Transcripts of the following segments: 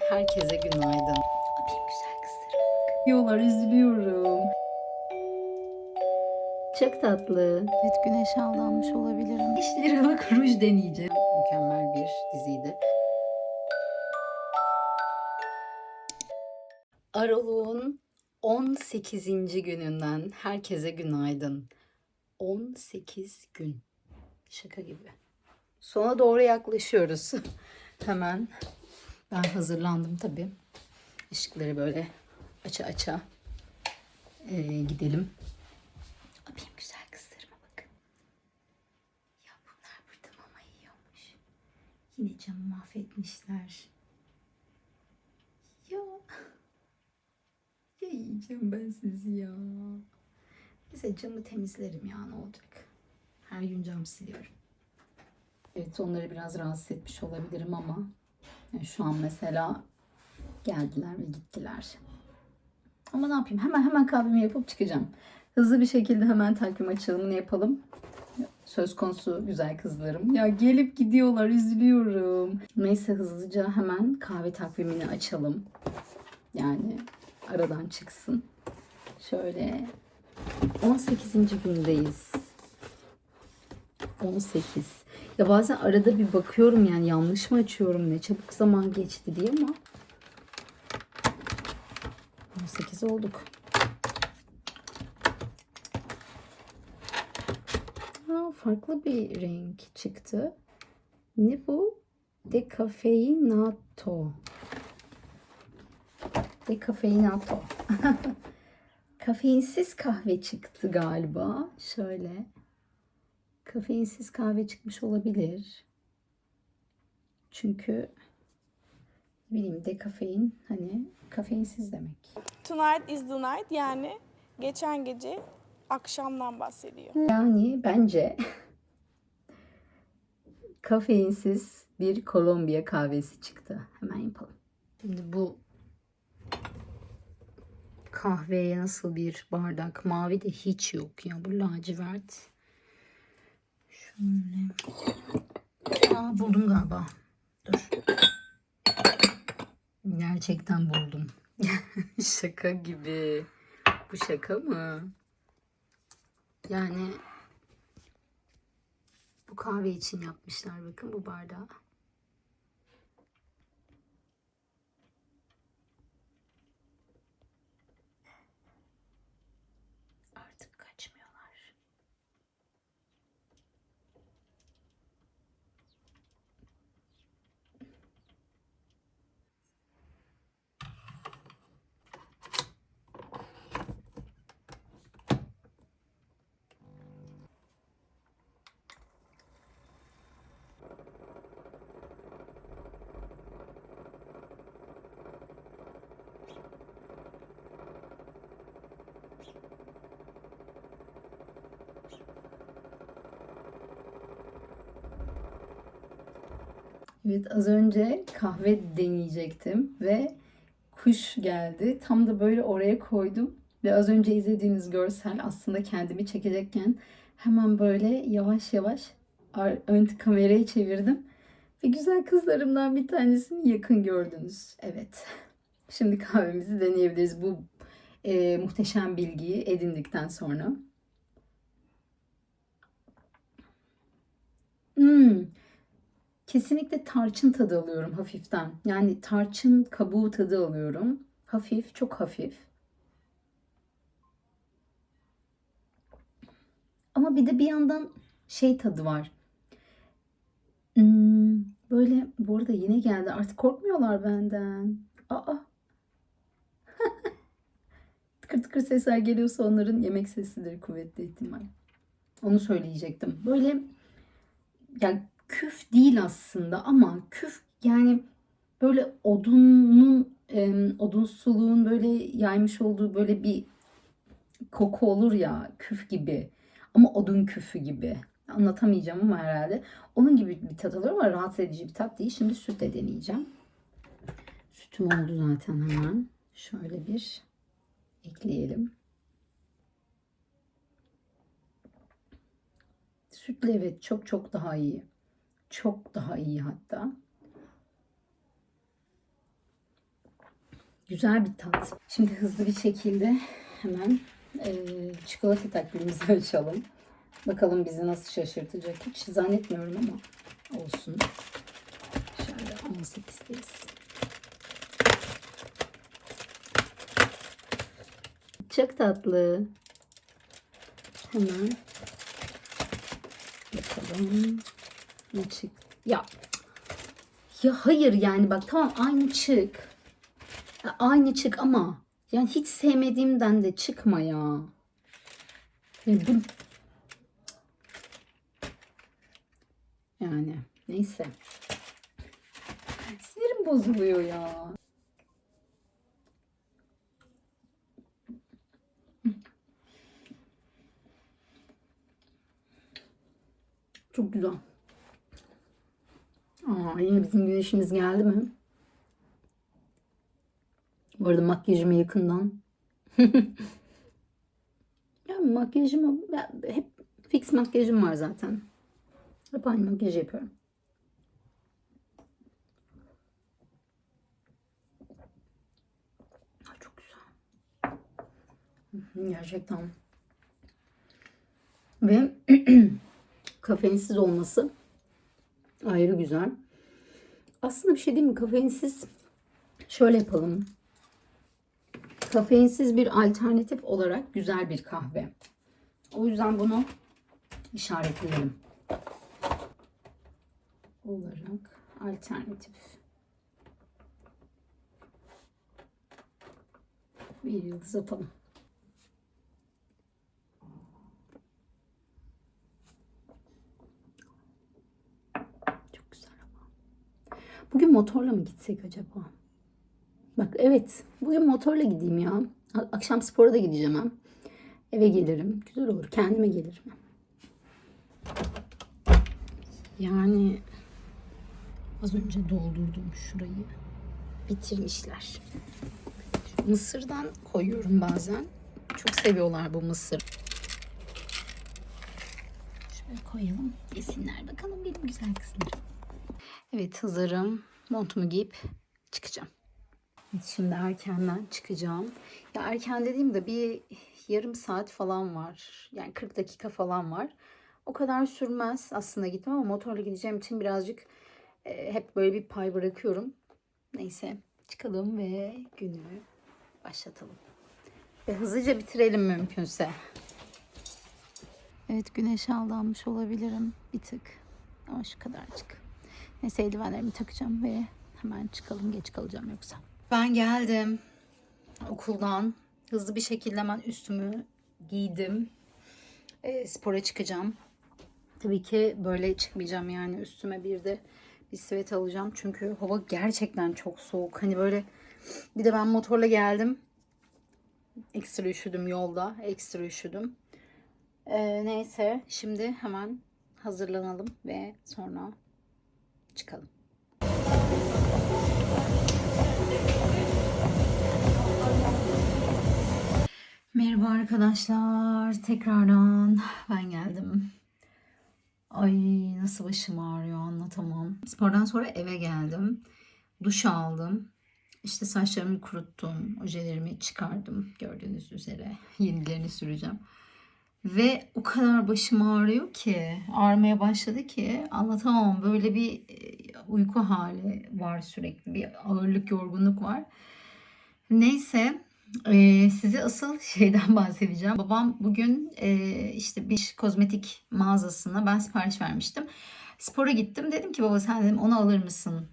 Herkese günaydın. Benim güzel kızlarım. Diyorlar üzülüyorum. Çok tatlı. Evet güneşe aldanmış olabilirim. 5 liralık ruj deneyeceğim. Mükemmel bir diziydi. Aralık'ın 18. gününden herkese günaydın. 18 gün. Şaka gibi. Sona doğru yaklaşıyoruz. Hemen ben hazırlandım tabii. Işıkları böyle aça aça ee, gidelim. Benim güzel kızlarıma bakın. Ya bunlar burada mama yiyormuş. Yine camı mahvetmişler. Ya. Ya yiyeceğim ben sizi ya. Neyse camı temizlerim ya ne olacak. Her gün cam siliyorum. Evet onları biraz rahatsız etmiş olabilirim ama şu an mesela geldiler ve gittiler. Ama ne yapayım hemen hemen kahvemi yapıp çıkacağım. Hızlı bir şekilde hemen takvim açılımını yapalım. Söz konusu güzel kızlarım. Ya gelip gidiyorlar üzülüyorum. Neyse hızlıca hemen kahve takvimini açalım. Yani aradan çıksın. Şöyle 18. gündeyiz. 18. Ya bazen arada bir bakıyorum yani yanlış mı açıyorum ne çabuk zaman geçti diye ama 18 olduk. Aa, farklı bir renk çıktı. Ne bu? Decafeinato. Decafeinato. Kafeinsiz kahve çıktı galiba. Şöyle. Kafeinsiz kahve çıkmış olabilir. Çünkü ne bileyim dekafein hani kafeinsiz demek. Tonight is the night yani geçen gece akşamdan bahsediyor. Yani bence kafeinsiz bir Kolombiya kahvesi çıktı. Hemen yapalım. Şimdi bu kahveye nasıl bir bardak mavi de hiç yok ya. Bu lacivert. Şöyle. Aa, buldum galiba. Dur. Gerçekten buldum. şaka gibi. Bu şaka mı? Yani bu kahve için yapmışlar bakın bu bardağı. Artık kaçmıyorlar. Evet az önce kahve deneyecektim ve kuş geldi. Tam da böyle oraya koydum. Ve az önce izlediğiniz görsel aslında kendimi çekecekken hemen böyle yavaş yavaş ön kamerayı çevirdim. Ve güzel kızlarımdan bir tanesini yakın gördünüz. Evet. Şimdi kahvemizi deneyebiliriz bu e, muhteşem bilgiyi edindikten sonra. Hmm, Kesinlikle tarçın tadı alıyorum hafiften. Yani tarçın kabuğu tadı alıyorum. Hafif, çok hafif. Ama bir de bir yandan şey tadı var. Hmm, böyle bu arada yine geldi. Artık korkmuyorlar benden. Aa. tıkır tıkır sesler geliyorsa onların yemek sesidir kuvvetli ihtimal. Onu söyleyecektim. Böyle yani küf değil aslında ama küf yani böyle odunun odunsuluğun böyle yaymış olduğu böyle bir koku olur ya küf gibi ama odun küfü gibi anlatamayacağım ama herhalde onun gibi bir tat alıyor ama rahatsız edici bir tat değil. Şimdi sütle deneyeceğim. Sütüm oldu zaten hemen. Şöyle bir ekleyelim. Sütle evet çok çok daha iyi. Çok daha iyi hatta. Güzel bir tat. Şimdi hızlı bir şekilde hemen e, çikolata takvimimizi açalım. Bakalım bizi nasıl şaşırtacak. Hiç zannetmiyorum ama olsun. Şöyle 18'deyiz. Çok tatlı. Hemen bakalım. Ne çık? Ya ya hayır yani bak tamam aynı çık. Ya aynı çık ama yani hiç sevmediğimden de çıkma ya. Ya bu yani neyse. Sinirim bozuluyor ya. Çok güzel. Aa, yine bizim güneşimiz geldi mi? Bu arada makyajımı yakından. yani makyajımı ben hep fix makyajım var zaten. Hep aynı makyaj yapıyorum. Ay, Çok güzel. Gerçekten. Ve kafeinsiz olması ayrı güzel. Aslında bir şey değil mi? Kafeinsiz şöyle yapalım. Kafeinsiz bir alternatif olarak güzel bir kahve. O yüzden bunu işaretleyelim. Olarak alternatif. Bir yıldız atalım. Çok güzel ama. Bugün motorla mı gitsek acaba? Bak evet. Bugün motorla gideyim ya. Akşam spora da gideceğim hem. Eve gelirim. Güzel olur. Kendime gelirim. Yani az önce doldurdum şurayı. Bitirmişler. Mısırdan koyuyorum bazen. Çok seviyorlar bu mısır. Şöyle koyalım. Yesinler bakalım benim güzel kızlarım. Evet hazırım. Montumu giyip çıkacağım. Şimdi erkenden çıkacağım. Ya erken dediğimde bir yarım saat falan var. Yani 40 dakika falan var. O kadar sürmez aslında gitmem ama motorla gideceğim için birazcık e, hep böyle bir pay bırakıyorum. Neyse çıkalım ve günü başlatalım. Ve hızlıca bitirelim mümkünse. Evet güneşe aldanmış olabilirim bir tık. Ama şu kadarcık. Neyse eldivenlerimi takacağım ve hemen çıkalım geç kalacağım yoksa. Ben geldim okuldan. Hızlı bir şekilde hemen üstümü giydim. E, spora çıkacağım. Tabii ki böyle çıkmayacağım yani üstüme bir de bir sivet alacağım. Çünkü hava gerçekten çok soğuk. Hani böyle bir de ben motorla geldim. Ekstra üşüdüm yolda. Ekstra üşüdüm. E, neyse şimdi hemen hazırlanalım ve sonra çıkalım. Merhaba arkadaşlar. Tekrardan ben geldim. Ay nasıl başım ağrıyor anlatamam. Spordan sonra eve geldim. Duş aldım. İşte saçlarımı kuruttum. Ojelerimi çıkardım. Gördüğünüz üzere. Yenilerini süreceğim. Ve o kadar başım ağrıyor ki, ağrımaya başladı ki anlatamam. Böyle bir e, uyku hali var sürekli. Bir ağırlık, yorgunluk var. Neyse ee, size asıl şeyden bahsedeceğim. Babam bugün e, işte bir kozmetik mağazasına ben sipariş vermiştim. Spora gittim. Dedim ki baba sen dedim onu alır mısın?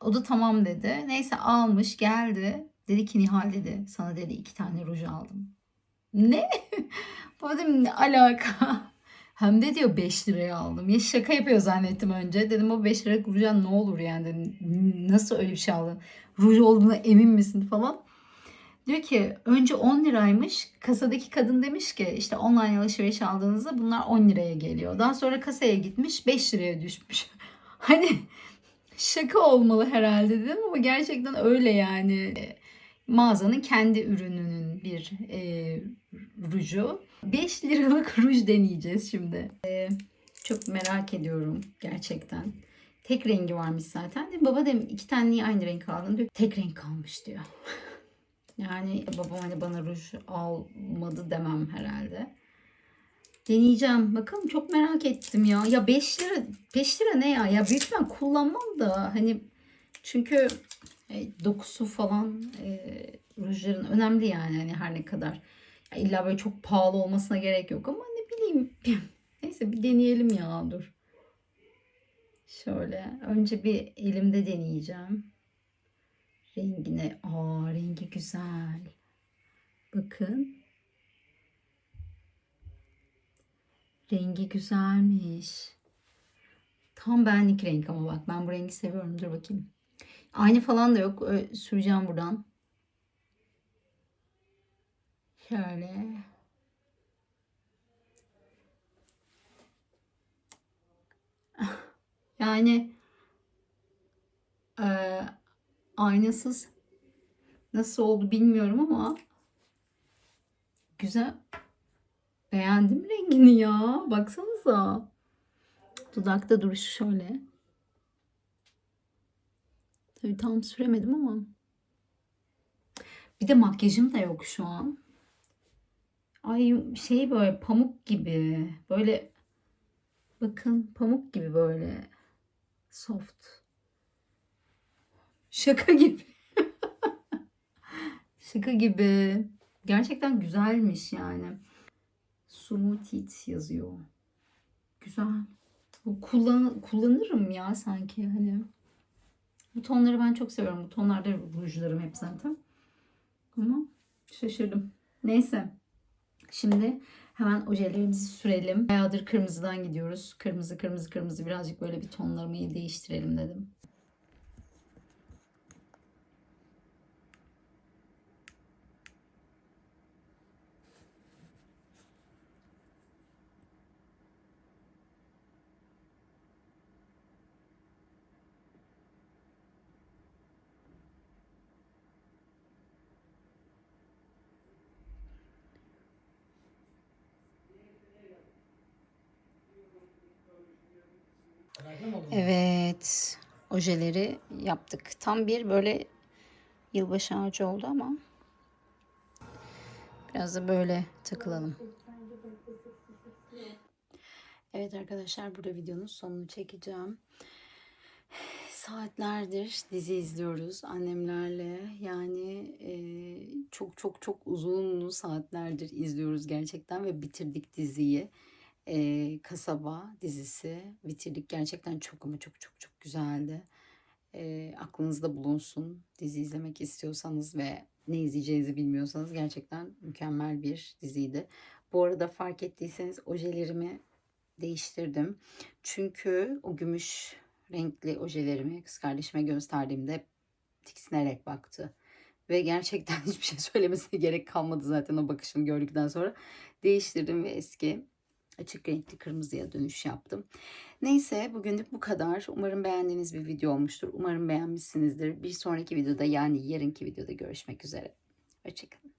O da tamam dedi. Neyse almış geldi. Dedi ki Nihal dedi sana dedi iki tane ruj aldım. Ne? Baba dedim ne alaka? Hem de diyor 5 liraya aldım. Ya şaka yapıyor zannettim önce. Dedim o 5 liralık rujdan ne olur yani dedim. Nasıl öyle bir şey aldın? Ruj olduğuna emin misin falan. Diyor ki önce 10 liraymış. Kasadaki kadın demiş ki işte online alışveriş aldığınızda bunlar 10 liraya geliyor. Daha sonra kasaya gitmiş 5 liraya düşmüş. Hani şaka olmalı herhalde dedim ama gerçekten öyle yani. Mağazanın kendi ürününün bir e, ruju. 5 liralık ruj deneyeceğiz şimdi. E, çok merak ediyorum gerçekten. Tek rengi varmış zaten. Dedim, baba dedim iki tane niye aynı renk aldın diyor. Tek renk kalmış diyor. Yani babam hani bana ruj almadı demem herhalde. Deneyeceğim. Bakalım çok merak ettim ya. Ya 5 lira 5 lira ne ya? Ya büyük ihtimal kullanmam da hani çünkü e, dokusu falan e, rujların önemli yani hani her ne kadar. İlla böyle çok pahalı olmasına gerek yok ama ne bileyim. Neyse bir deneyelim ya dur. Şöyle önce bir elimde deneyeceğim. Rengine, aa rengi güzel. Bakın. Rengi güzelmiş. Tam benlik renk ama bak ben bu rengi seviyorum. Dur bakayım. Aynı falan da yok. Süreceğim buradan. Şöyle. Yani eee, aynasız nasıl oldu bilmiyorum ama güzel. Beğendim rengini ya. Baksanıza. Dudakta duruşu şöyle. Tabii tam süremedim ama. Bir de makyajım da yok şu an. Ay şey böyle pamuk gibi. Böyle bakın pamuk gibi böyle. Soft. Şaka gibi. Şaka gibi. Gerçekten güzelmiş yani. Smoothie yazıyor. Güzel. Bu kullan kullanırım ya sanki hani. Bu tonları ben çok seviyorum. Bu tonlarda rujlarım hep zaten. Ama şaşırdım. Neyse. Şimdi hemen ojelerimizi sürelim. Bayağıdır kırmızıdan gidiyoruz. Kırmızı kırmızı kırmızı birazcık böyle bir tonlarımı değiştirelim dedim. Evet. Ojeleri yaptık. Tam bir böyle yılbaşı ağacı oldu ama biraz da böyle takılalım. Evet arkadaşlar burada videonun sonunu çekeceğim. Saatlerdir dizi izliyoruz annemlerle. Yani e, çok çok çok uzun saatlerdir izliyoruz gerçekten ve bitirdik diziyi. E, Kasaba dizisi bitirdik. Gerçekten çok ama çok çok çok güzeldi. E, aklınızda bulunsun. Dizi izlemek istiyorsanız ve ne izleyeceğinizi bilmiyorsanız gerçekten mükemmel bir diziydi. Bu arada fark ettiyseniz ojelerimi değiştirdim. Çünkü o gümüş renkli ojelerimi kız kardeşime gösterdiğimde tiksinerek baktı. Ve gerçekten hiçbir şey söylemesine gerek kalmadı zaten o bakışını gördükten sonra. Değiştirdim ve eski açık renkli kırmızıya dönüş yaptım. Neyse bugünlük bu kadar. Umarım beğendiğiniz bir video olmuştur. Umarım beğenmişsinizdir. Bir sonraki videoda yani yarınki videoda görüşmek üzere. Hoşçakalın.